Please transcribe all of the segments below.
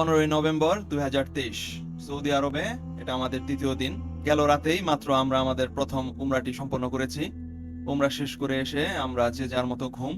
পনেরোই নভেম্বর দুই হাজার তেইশ। সৌদি আরবে এটা আমাদের তৃতীয় দিন। গেল রাতেই মাত্র আমরা আমাদের প্রথম উমরাটি সম্পন্ন করেছি। উমরা শেষ করে এসে আমরা যে যার মতো ঘুম।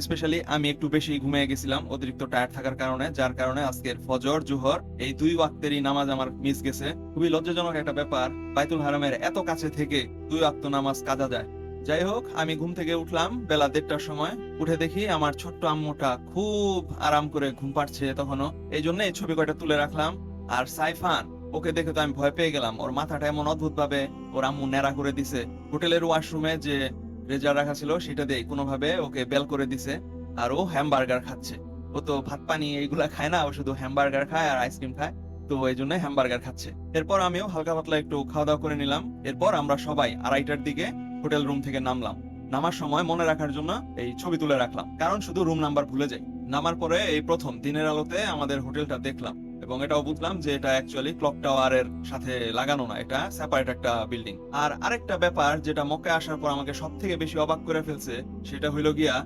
স্পেশালি আমি একটু বেশি ঘুমিয়ে গেছিলাম, অতিরিক্ত টায়ার থাকার কারণে, যার কারণে আজকের ফজর, জুহর, এই দুই ওয়াক্তেরই নামাজ আমার মিস গেছে। খুবই লজ্জাজনক একটা ব্যাপার, বাইতুল হারামের এত কাছে থেকে দুই ওয়াক্ত নামাজ কাজা যায়। যাই হোক, আমি ঘুম থেকে উঠলাম, বেলা দেড়টার সময়। উঠে দেখি আমার ছোট্ট আম্মুটা খুব আরাম করে ঘুম পাচ্ছে তখনও। এই জন্য এই ছবি কয়টা তুলে রাখলাম। আর সাইফান, ওকে দেখে তো আমি ভয় পেয়ে গেলাম। ওর মাথাটা এমন অদ্ভুত ভাবে ওর আম্মু ন্যাড়া করে দিছে। হোটেলের ওয়াশরুমে যে রেজার রাখা ছিল, সেটা দিয়ে কোনোভাবে ওকে বেল করে দিছে। আর ও হ্যামবার্গার খাচ্ছে। ও তো ভাত, পানি এইগুলা খায় না, ও শুধু হ্যামবার্গার খায় আর আইসক্রিম খায়। তো এই জন্য হ্যামবার্গার খাচ্ছে। এরপর আমিও হালকা পাতলা একটু খাওয়া দাওয়া করে নিলাম। এরপর আমরা সবাই আড়াইটার দিকে হোটেল রুম থেকে নামলাম। নামার সময় মনে রাখার জন্য এই ছবি তুলে রাখলাম। কারণ শুধু রুম নাম্বার ভুলে যাই। নামার পরে এই প্রথম দিনের আলোতে আমাদের হোটেলটা দেখলাম এবং এটাও বুঝলাম যে এটা অ্যাকচুয়ালি ক্লক টাওয়ারের সাথে লাগানো না, এটা সেপারেট একটা বিল্ডিং আর আরেকটা ব্যাপার যেটা মক্কে আসার পর আমাকে সব থেকে বেশি অবাক করে ফেলছে, সেটা হইল গিয়া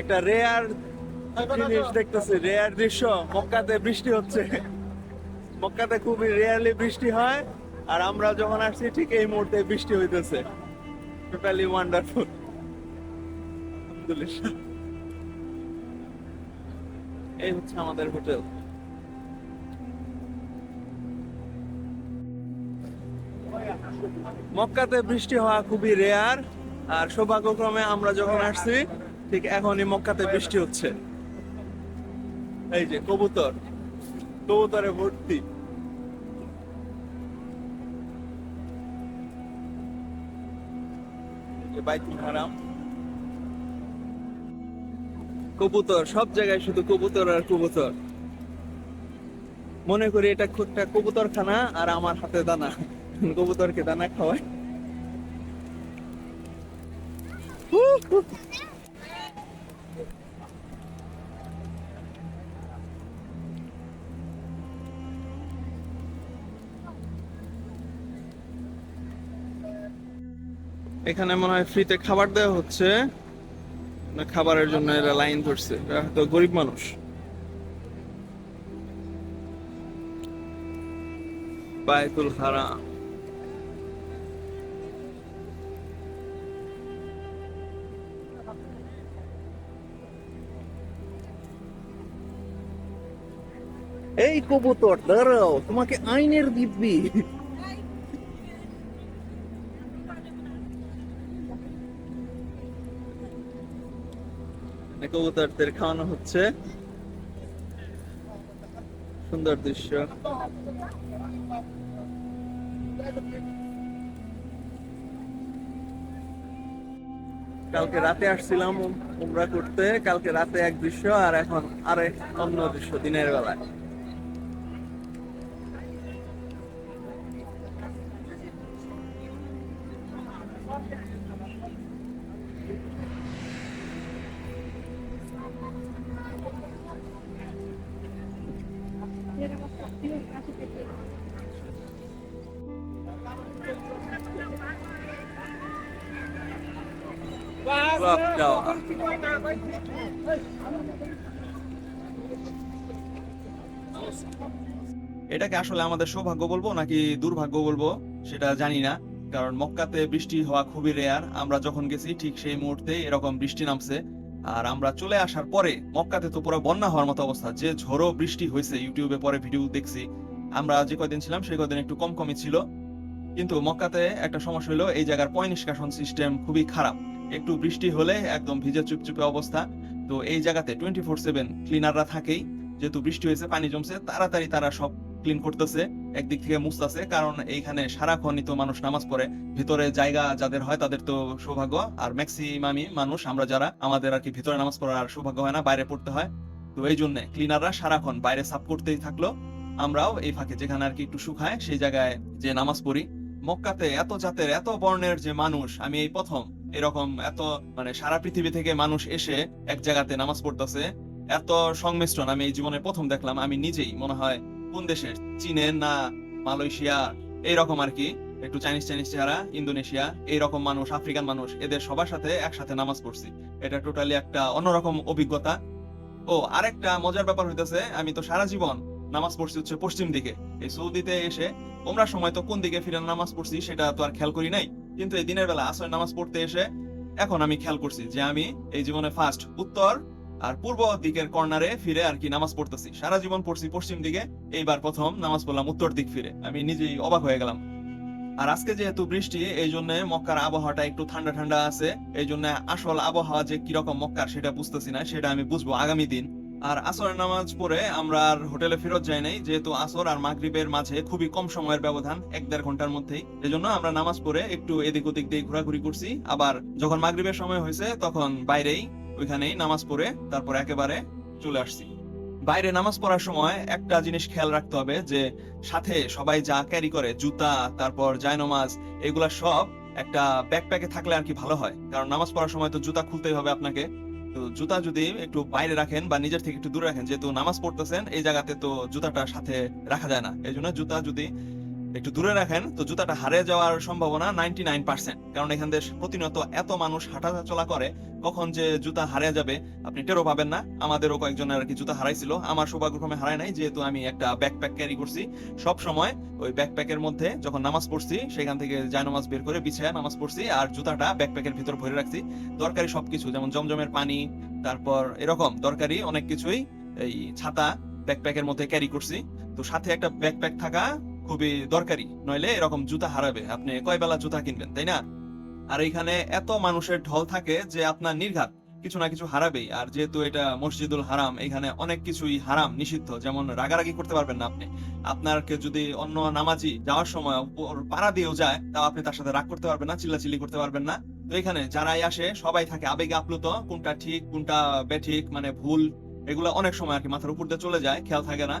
একটা রেয়ার জিনিস দেখতেছি রেয়ার দৃশ্য। মক্কাতে বৃষ্টি হচ্ছে। মক্কাতে খুবই রেয়ারলি বৃষ্টি হয়। আর আমরা যখন আসছি, ঠিক এই মুহূর্তে বৃষ্টি হইতেছে। টোটালি ওয়ান্ডারফুল এই হচ্ছে আমাদের হোটেল। মক্কাতে বৃষ্টি হওয়া খুবই রেয়ার আর সৌভাগ্যক্রমে আমরা যখন আসছি, ঠিক এখনই মক্কাতে বৃষ্টি হচ্ছে। এই যে, কবুতর। কবুতরে ভর্তি। বাইতুল হারাম। কবুতর, সব জায়গায় শুধু কবুতর আর কবুতর। মনে করি এটা একটা কবুতর খানা আর আমার হাতে দানা। কবুতরকে দানা খাওয়ায়। এখানে মনে হয় ফ্রিতে খাবার দেওয়া হচ্ছে। না, খাবারের জন্য এরা লাইন ধরছে। এরা গরিব মানুষ। বায়তুল হারাম। এই কবুতর, দাঁড়াও, তোমাকে আইনের দিব্যি। কবুতরদের খাওয়ানো হচ্ছে। সুন্দর দৃশ্য। কালকে রাতে আসছিলাম উম- উমরা করতে। কালকে রাতে এক দৃশ্য আর এখন আরেক অন্য দৃশ্য দিনের বেলায়। এটাকে আসলে আমাদের সৌভাগ্য বলব নাকি দুর্ভাগ্য বলব? সেটা জানি না, কারণ মক্কাতে বৃষ্টি হওয়া খুবই রেয়ার আমরা যখন গেছি, ঠিক সেই মুহূর্তে এরকম বৃষ্টি নামছে। আর আমরা চলে আসার পরে মক্কাতে তো পুরো বন্যা হওয়ার মতো অবস্থা। যে ঝড়ো বৃষ্টি হয়েছে ইউটিউবে পরে ভিডিও দেখছি। আমরা যে কয়দিন ছিলাম, সেই কয়দিন একটু কম কমই ছিল। কিন্তু মক্কাতে একটা সমস্যা হলো, এই জায়গার পয় নিষ্কাশন সিস্টেম খুবই খারাপ। একটু বৃষ্টি হলে একদম ভিজে চুপচুপে অবস্থা। তো এই জায়গাতে টোয়েন্টি ফোর সেভেন ক্লিনাররা থাকেই। যেহেতু বৃষ্টি হয়েছে, পানি জমছে, তাড়াতাড়ি তারা সব ক্লিন করতেছে, একদিক থেকে মুছতেছে, কারণ এইখানে সারাক্ষণই তো মানুষ নামাজ পড়ে। ভিতরে জায়গা যাদের হয় তাদের তো সৌভাগ্য। আর ম্যাক্সিমামই মানুষ, আমরা যারা, আমাদের আর কি ভিতরে নামাজ পড়ার আর সৌভাগ্য হয় না, বাইরে পড়তে হয়। তো এই জন্য ক্লিনাররা সারাক্ষণ বাইরে সাফ করতেই থাকল। আমরাও এই ফাঁকে যেখানে আর কি একটু শুকায় সেই জায়গায় যে নামাজ পড়ি। মক্কাতে এত জাতের, এত বর্ণের যে মানুষ, আমি এই প্রথম, এরকম এত মানে সারা পৃথিবী থেকে মানুষ এসে এক জায়গাতে নামাজ পড়তেছে। এত সংমিশ্রণ আমি এই জীবনে প্রথম দেখলাম, আমি নিজেই মনে হয় কোন দেশের চীনের না মালয়েশিয়া? এইরকম আর কি। একটু চাইনিজ চাইনিজ চেহারা, ইন্দোনেশিয়া, এইরকম মানুষ, আফ্রিকান মানুষ, এদের সবার সাথে একসাথে নামাজ পড়ছি। এটা টোটালি একটা অন্যরকম অভিজ্ঞতা। ও, আরেকটা মজার ব্যাপার হইতেছে, আমি তো সারা জীবন নামাজ পড়ছি হচ্ছে পশ্চিম দিকে। এই সৌদিতে এসে ওমরা সময় তো কোন দিকে ফিরে নামাজ পড়ছি সেটা তো আর খেয়াল করি নাই। কিন্তু এই দিনের বেলা আসর নামাজ পড়তে এসে, এখন আমি খেয়াল করছি যে আমি এই জীবনে ফার্স্ট উত্তর আর পূর্ব দিকের কর্নারে ফিরে আর কি নামাজ পড়তেছি। সারা জীবন পড়ছি পশ্চিম দিকে, এইবার প্রথম নামাজ পড়লাম উত্তর দিক ফিরে। আমি নিজেই অবাক হয়ে গেলাম। আর আজকে যেহেতু বৃষ্টি, এই জন্য মক্কার আবহাওয়াটা একটু ঠান্ডা ঠান্ডা আছে। এই জন্য আসল আবহাওয়া যে কীরকম মক্কার সেটা বুঝতেছি না, সেটা আমি বুঝব আগামী দিন। আর আসরের নামাজ পড়ে আমরা আর হোটেলে ফেরত যাই নাই, যেহেতু আসর আর মাগরিবের মাঝে খুবই কম সময়ের ব্যবধান, এক দেড় ঘণ্টার মধ্যেই। এজন্য আমরা নামাজ পড়ে একটু এদিক ওদিক দিয়ে ঘোরাঘুরি করছি। আবার যখন মাগরিবের সময় হয়েছে, তখন বাইরেই ওইখানেই নামাজ পড়ে তারপর একেবারে চলে আসছি। বাইরে নামাজ পড়ার সময় একটা জিনিস খেয়াল রাখতে হবে যে, সাথে সবাই যা ক্যারি করে, জুতা, তারপর জায়নমাজ, এগুলা সব একটা ব্যাকপ্যাকে থাকলে আর কি ভালো হয়। কারণ নামাজ পড়ার সময় তো জুতা খুলতেই হবে আপনাকে। তো জুতা যদি একটু বাইরে রাখেন বা নিজের থেকে একটু দূরে রাখেন, যেহেতু নামাজ পড়তেছেন, এই জায়গাতে তো জুতাটা সাথে রাখা যায় না। এই জন্য জুতা যদি একটু দূরে রাখেন, তো জুতাটা হারিয়ে যাওয়ার সম্ভাবনা নাইনটি নাইন পার্সেন্ট কারণ এখান থেকে প্রতিনিয়ত এত মানুষ হাঁটা চলা করে, কখন যে জুতা হারিয়ে যাবে, আপনি টেরও পাবেন না। আমাদেরও কয়েকজনের আর কি জুতা হারাইছিল। আমার সৌভাগ্যক্রমে হারায় নাই, যেহেতু আমি একটা ব্যাকপ্যাক ক্যারি করছি। সব সময় ওই ব্যাকপ্যাকের মধ্যে যখন নামাজ পড়ছি, সেখান থেকে যায় নামাজ বের করে বিছায় নামাজ পড়ছি আর জুতাটা ব্যাকপ্যাকের ভিতর ভরে রাখছি। দরকারি সবকিছু, যেমন জমজমের পানি, তারপর এরকম দরকারি অনেক কিছুই, এই ছাতা ব্যাকপ্যাকের মধ্যে ক্যারি করছি। তো সাথে একটা ব্যাকপ্যাক থাকা খুবই দরকারি, নইলে এরকম জুতা হারাবে। আপনি কয় বেলা জুতা কিনবেন, তাই না? আর এখানে এত মানুষের ঢল থাকে যে আপনার নির্ঘাত, কিছু না কিছু হারাবেই। আর যেহেতু এটা মসজিদুল হারাম এখানে অনেক কিছুই হারাম, নিষিদ্ধ, যেমন রাগারাগি করতে পারবেন না আপনি। আপনার কেউ যদি অন্য নামাজি যাওয়ার সময় পাড়া দিয়েও যায়, তাও আপনি তার সাথে রাগ করতে পারবেন না, চিল্লাচিল্লি করতে পারবেন না। তো এখানে যারাই আসে, সবাই থাকে আবেগে আপ্লুত, কোনটা ঠিক, কোনটা বেঠিক মানে ভুল, এগুলো অনেক সময় আর কি মাথার উপর দিয়ে চলে যায়, খেয়াল থাকে না।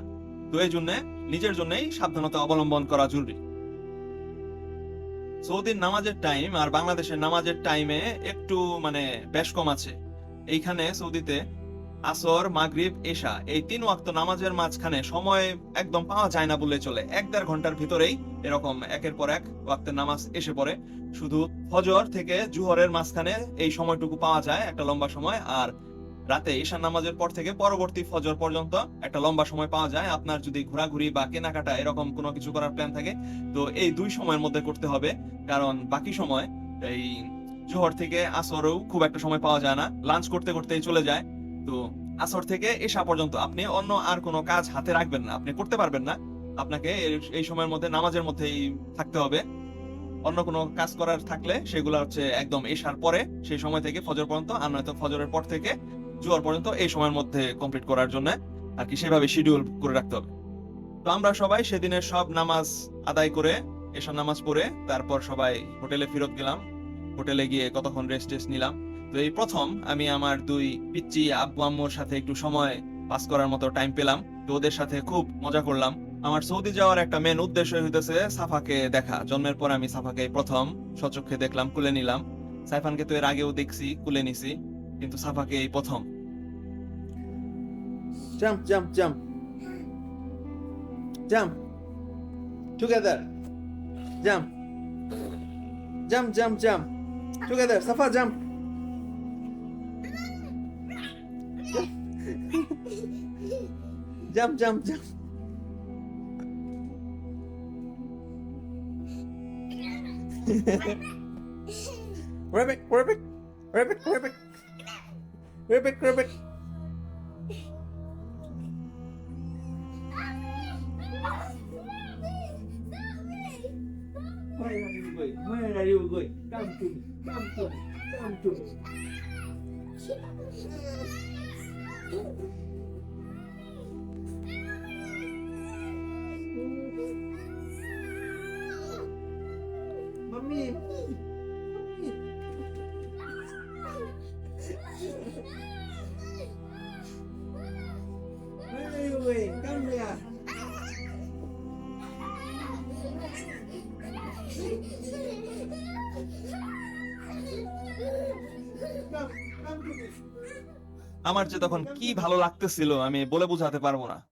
তো এই জন্য, নিজের জন্যই সাবধানতা অবলম্বন করা জরুরি। সৌদির নামাজের টাইম আর বাংলাদেশের নামাজের টাইমে একটু মানে বেশ কম আছে। এইখানে সৌদিতে আসর, মাগরিব, এশা, এই তিন ওয়াক্ত নামাজের মাঝখানে সময় একদম পাওয়া যায় না বলে চলে। এক দেড় ঘণ্টার ভিতরেই এরকম একের পর এক ওয়াক্তের নামাজ এসে পড়ে। শুধু ফজর থেকে জুহরের মাঝখানে এই সময়টুকু পাওয়া যায় একটা লম্বা সময়, আর রাতে ঈশান নামাজের পর থেকে পরবর্তী ফজর পর্যন্ত একটা লম্বা সময় পাওয়া যায়। আপনার যদি ঘোরাঘুরি বা কেনাকাটা এরকম কোনো কিছু করার প্ল্যান থাকে, তো এই দুই সময়ের মধ্যে করতে হবে। কারণ বাকি সময় এই জোহর থেকে আসরেও খুব একটা সময় পাওয়া যায় না। লাঞ্চ করতে করতেই চলে যায়। তো আসর থেকে এসা পর্যন্ত আপনি অন্য আর কোনো কাজ হাতে রাখবেন না। আপনি করতে পারবেন না। আপনাকে এই- সময়ের মধ্যে নামাজের মধ্যেই থাকতে হবে। অন্য কোনো কাজ করার থাকলে সেগুলো হচ্ছে একদম এশার পরে সেই সময় থেকে ফজর পর্যন্ত, আর নয়তো ফজরের পর থেকে জোয়ার পর্যন্ত এই সময়ের মধ্যে কমপ্লিট করার জন্য আর কি সেভাবে শিডিউল করে রাখতে হবে। তো আমরা সবাই সেদিনের সব নামাজ আদায় করে এসব নামাজ পড়ে, তারপর সবাই হোটেলে ফেরত গেলাম। হোটেলে গিয়ে কতক্ষণ রেস্ট টেস্ট নিলাম। তো এই প্রথম আমি আমার দুই পিচ্চি আব্বু আম্মুর সাথে একটু সময় পাস করার মতো টাইম পেলাম। তো ওদের সাথে খুব মজা করলাম। আমার সৌদি যাওয়ার একটা মেন উদ্দেশ্য হইতেছে সাফাকে দেখা। জন্মের পর আমি সাফাকে প্রথম সচক্ষে দেখলাম কুলে নিলাম। সাইফানকে তো এর আগেও দেখছি কুলে নিছি। কিন্তু সাফাকে এই প্রথম Jump, jump, jump. Jump. Together. Jump. Jump, jump, jump. Together. Safa, jump. jump, jump, jump. rabbit, rabbit, rabbit, rabbit, rabbit, rabbit. người cam trùng cam trùng cam trùng. Mami. Mami mami আমার যে তখন কি ভালো লাগতেছিল আমি বলে বোঝাতে পারব না।